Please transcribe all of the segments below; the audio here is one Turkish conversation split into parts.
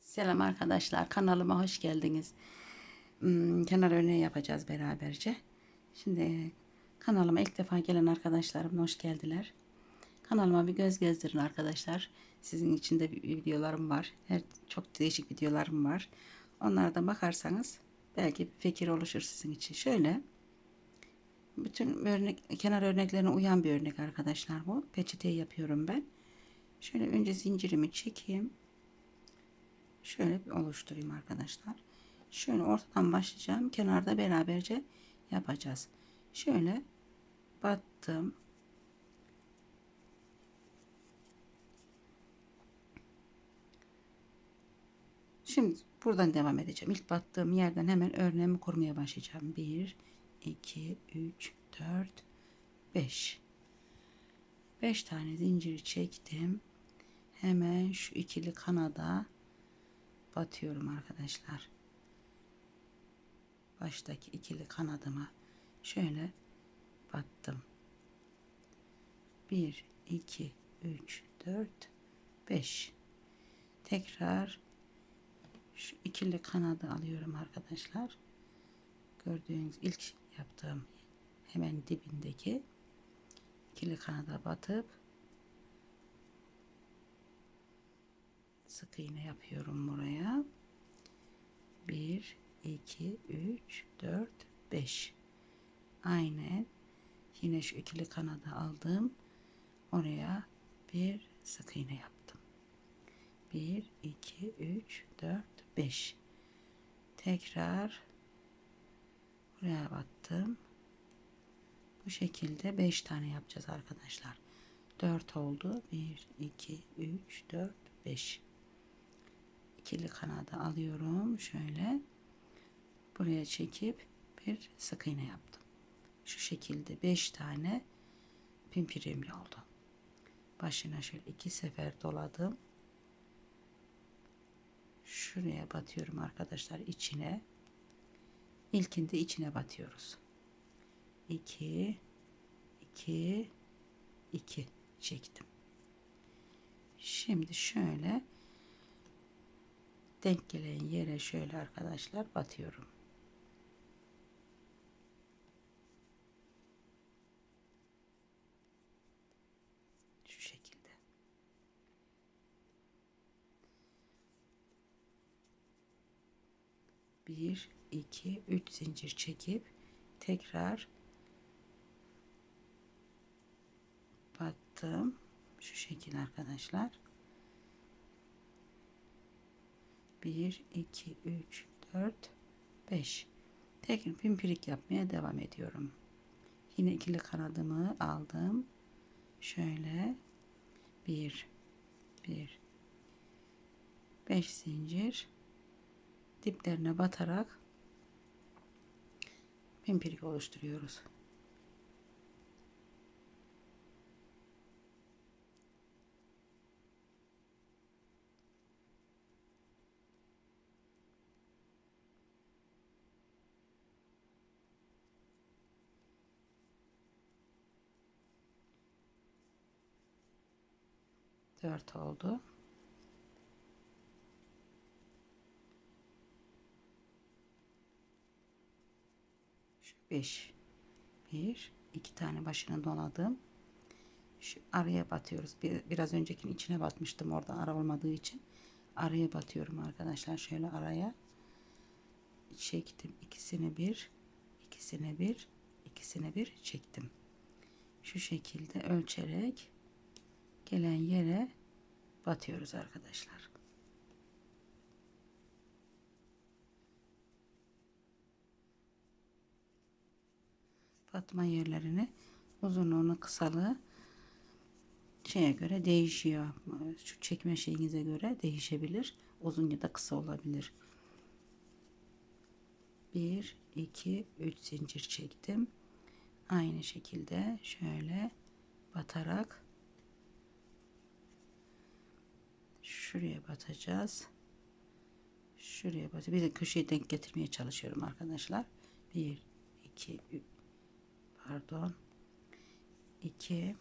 Selam arkadaşlar kanalıma hoş geldiniz. Hmm, kenar örneği yapacağız beraberce. Şimdi kanalıma ilk defa gelen arkadaşlarım hoş geldiler. Kanalıma bir göz gezdirin arkadaşlar. Sizin için de videolarım var. Her çok değişik videolarım var. Onlara bakarsanız belki bir fikir oluşur sizin için. Şöyle bütün örnek kenar örneklerine uyan bir örnek arkadaşlar bu. Peçeteyi yapıyorum ben. Şöyle önce zincirimi çekeyim. Şöyle bir oluşturayım arkadaşlar. Şöyle ortadan başlayacağım. Kenarda beraberce yapacağız. Şöyle battım. Şimdi buradan devam edeceğim. İlk battığım yerden hemen örneğimi kurmaya başlayacağım. 1 2 3 4 5 5 tane zincir çektim. Hemen şu ikili kanada batıyorum arkadaşlar. Baştaki ikili kanadıma şöyle battım. 1 2 3 4 5 tekrar şu ikili kanadı alıyorum arkadaşlar. Gördüğünüz ilk yaptığım hemen dibindeki ikili kanada batıp sık iğne yapıyorum buraya. 1 2 3 4 5 aynen. Yine şu ikili kanadı aldım. Oraya bir sık iğne yaptım. 1 2 3 4 5 tekrar buraya battım. Bu şekilde 5 tane yapacağız arkadaşlar. 4 oldu. 1 2 3 4 5 ikili kanadı alıyorum. Şöyle buraya çekip bir sık iğne yaptım. Şu şekilde 5 tane pimpirimli oldu. Başına şöyle iki sefer doladım. Şuraya batıyorum arkadaşlar içine. İlkinde içine batıyoruz. 2 2 2 çektim. Şimdi şöyle denk gelen yere şöyle arkadaşlar batıyorum. Şu şekilde. Bir, iki, üç zincir çekip tekrar battım. Şu şekilde arkadaşlar. 1 2 3 4 5 tekrar pimpirik yapmaya devam ediyorum. Yine ikili kanadımı aldım. Şöyle. 1 1 5 zincir. Diplerine batarak pimpirik oluşturuyoruz Dört oldu. Şu beş. Bir, iki tane başına doladım. Şu araya batıyoruz. Bir, biraz öncekinin içine batmıştım orada ara olmadığı için. Araya batıyorum arkadaşlar. Şöyle araya çektim. ikisini bir, ikisine bir, ikisine bir çektim. Şu şekilde ölçerek gelen yere batıyoruz arkadaşlar. Batma yerlerini uzunluğunu kısalığı şeye göre değişiyor. Şu çekme şeyinize göre değişebilir. Uzun ya da kısa olabilir. 1 2 3 zincir çektim. Aynı şekilde şöyle batarak Şuraya batacağız. Şuraya batacağız. Bir de köşeyi denk getirmeye çalışıyorum arkadaşlar. 1, 2, pardon. 2,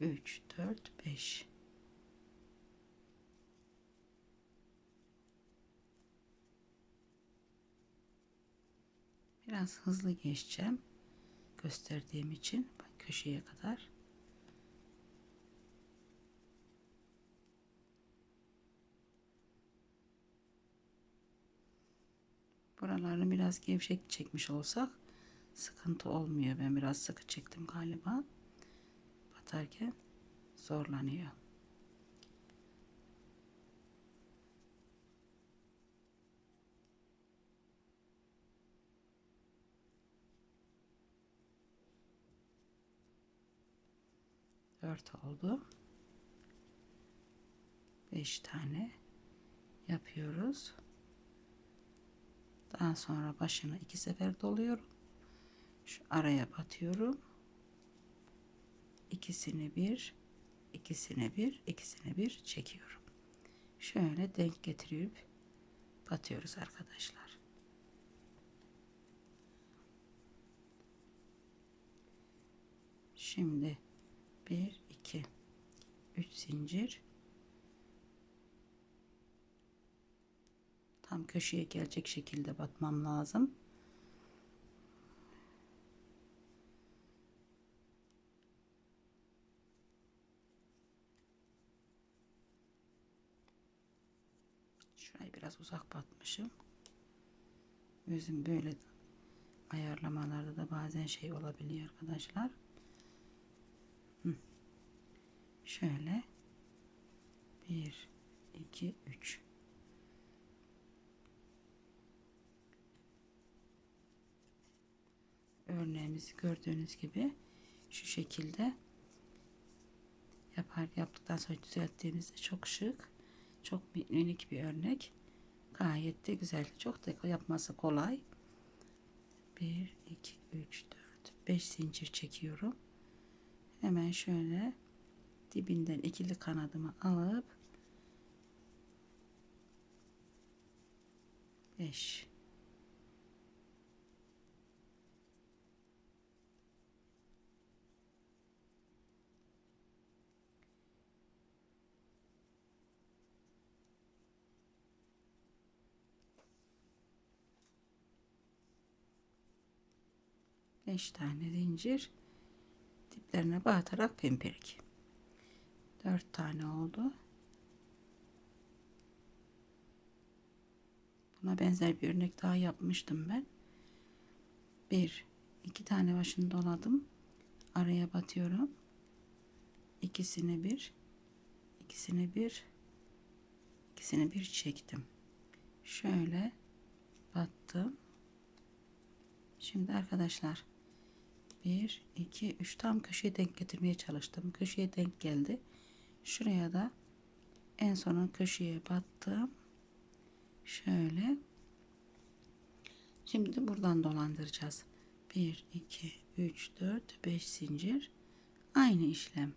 3, 4, 5. Biraz hızlı geçeceğim. Gösterdiğim için köşeye kadar. Buralarını biraz gevşek çekmiş olsak sıkıntı olmuyor. Ben biraz sıkı çektim galiba. Batarken zorlanıyor. Dört oldu. Beş tane yapıyoruz. Daha sonra başını iki sefer doluyorum. Şu araya batıyorum. İkisini bir, ikisini bir, ikisini bir çekiyorum. Şöyle denk getirip batıyoruz arkadaşlar. Şimdi bir, iki, üç zincir. Tam köşeye gelecek şekilde batmam lazım. Şurayı biraz uzak batmışım. Özüm böyle ayarlamalarda da bazen şey olabiliyor arkadaşlar. Şöyle 1 2 3 örneğimizi gördüğünüz gibi şu şekilde yapar yaptıktan sonra düzelttiğimizde çok şık çok minik bir örnek. Gayet de güzel. Çok da yapması kolay. 1 2 3 4 5 zincir çekiyorum. Hemen şöyle dibinden ikili kanadımı alıp 5 5 tane zincir diplerine batarak pimpirik 4 tane oldu. Buna benzer bir örnek daha yapmıştım ben. Bir iki tane başını doladım. Araya batıyorum. İkisini bir ikisini bir ikisini bir çektim. Şöyle battım. Şimdi arkadaşlar 1 2 3 tam köşeye denk getirmeye çalıştım. Köşeye denk geldi. Şuraya da en sonun köşeye battım. Şöyle. Şimdi buradan dolandıracağız. 1 2 3 4 5 zincir. Aynı işlem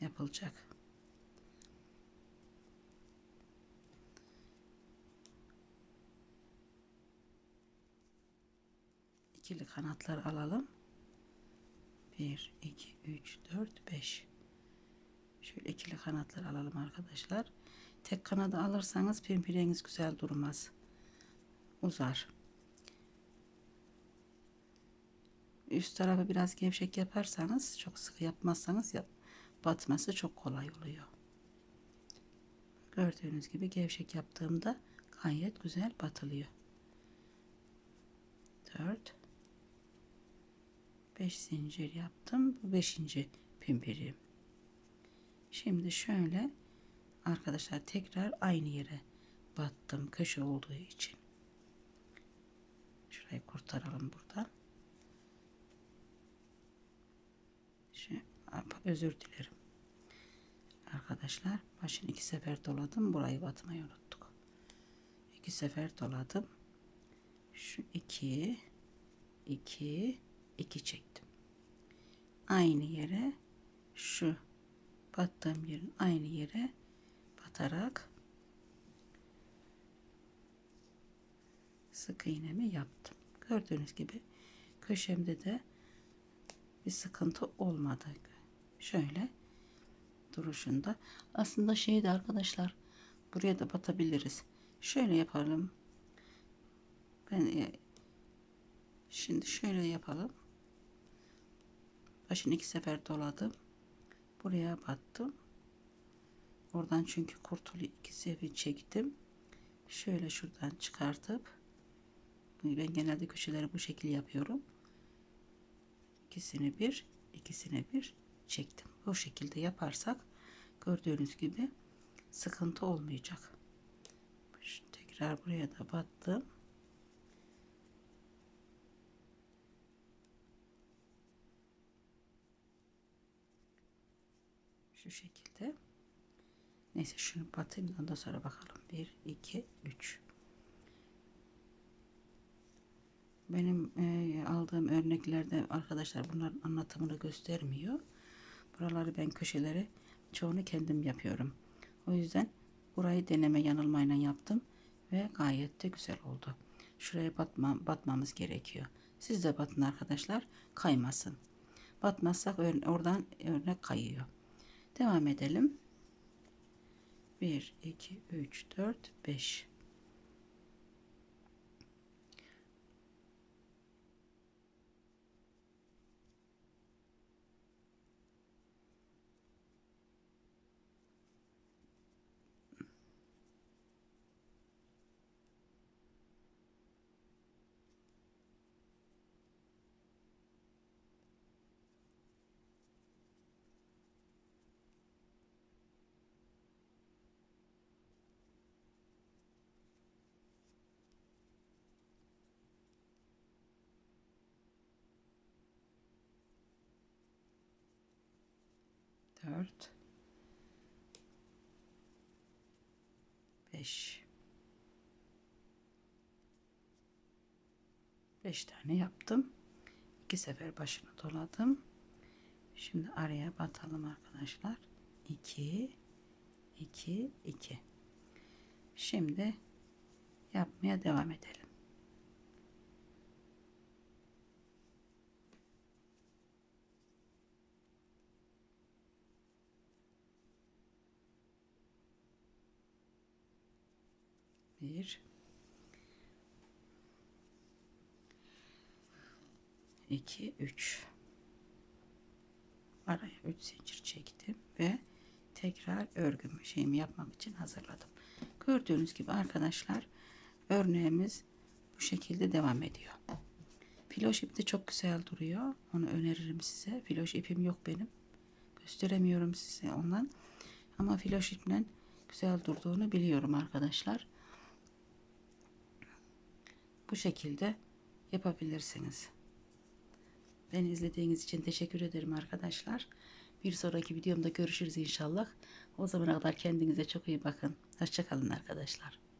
yapılacak ikili kanatlar alalım. 1 2 3 4 5 şöyle ikili kanatlar alalım arkadaşlar. Tek kanadı alırsanız pimpireniz güzel durmaz. Uzar. Üst tarafı biraz gevşek yaparsanız çok sıkı yapmazsanız yap, batması çok kolay oluyor. Gördüğünüz gibi gevşek yaptığımda gayet güzel batılıyor. 4 5 zincir yaptım. Bu 5. pimpirim. Şimdi şöyle arkadaşlar tekrar aynı yere battım köşe olduğu için. Şurayı kurtaralım buradan. Şu, özür dilerim. Arkadaşlar başını iki sefer doladım. Burayı batmayı unuttuk. İki sefer doladım. Şu iki, iki, 2 çektim. Aynı yere şu battığım yerin aynı yere batarak sık iğnemi yaptım. Gördüğünüz gibi köşemde de bir sıkıntı olmadı. Şöyle duruşunda. Aslında şeydi arkadaşlar buraya da batabiliriz. Şöyle yapalım. Ben Şimdi şöyle yapalım. Başını iki sefer doladım. Buraya battım. Oradan çünkü kurtulu iki sefer çektim. Şöyle şuradan çıkartıp ben genelde köşeleri bu şekil yapıyorum. İkisini bir, ikisini bir çektim. Bu şekilde yaparsak gördüğünüz gibi sıkıntı olmayacak. Tekrar buraya da battım. Şu şekilde. Neyse şunu batayım ondan sonra bakalım. 1, 2, 3. Benim e, aldığım örneklerde arkadaşlar bunların anlatımını göstermiyor. Buraları ben köşeleri çoğunu kendim yapıyorum. O yüzden burayı deneme yanılmayla yaptım ve gayet de güzel oldu. Şuraya batma, batmamız gerekiyor. Siz de batın arkadaşlar kaymasın. Batmazsak oradan örnek kayıyor. Devam edelim. 1, 2, 3, 4, 5. dört, beş, beş tane yaptım. İki sefer başını doladım. Şimdi araya batalım arkadaşlar. 2 2 2 Şimdi yapmaya devam edelim. Bir. iki, üç. Araya üç zincir çektim ve tekrar örgümü şeyimi yapmak için hazırladım. Gördüğünüz gibi arkadaşlar örneğimiz bu şekilde devam ediyor. Filoş ip de çok güzel duruyor. Onu öneririm size. Filoş ipim yok benim. Gösteremiyorum size ondan. Ama filoş iple güzel durduğunu biliyorum arkadaşlar bu şekilde yapabilirsiniz. Beni izlediğiniz için teşekkür ederim arkadaşlar. Bir sonraki videomda görüşürüz inşallah. O zamana kadar kendinize çok iyi bakın. Hoşçakalın arkadaşlar.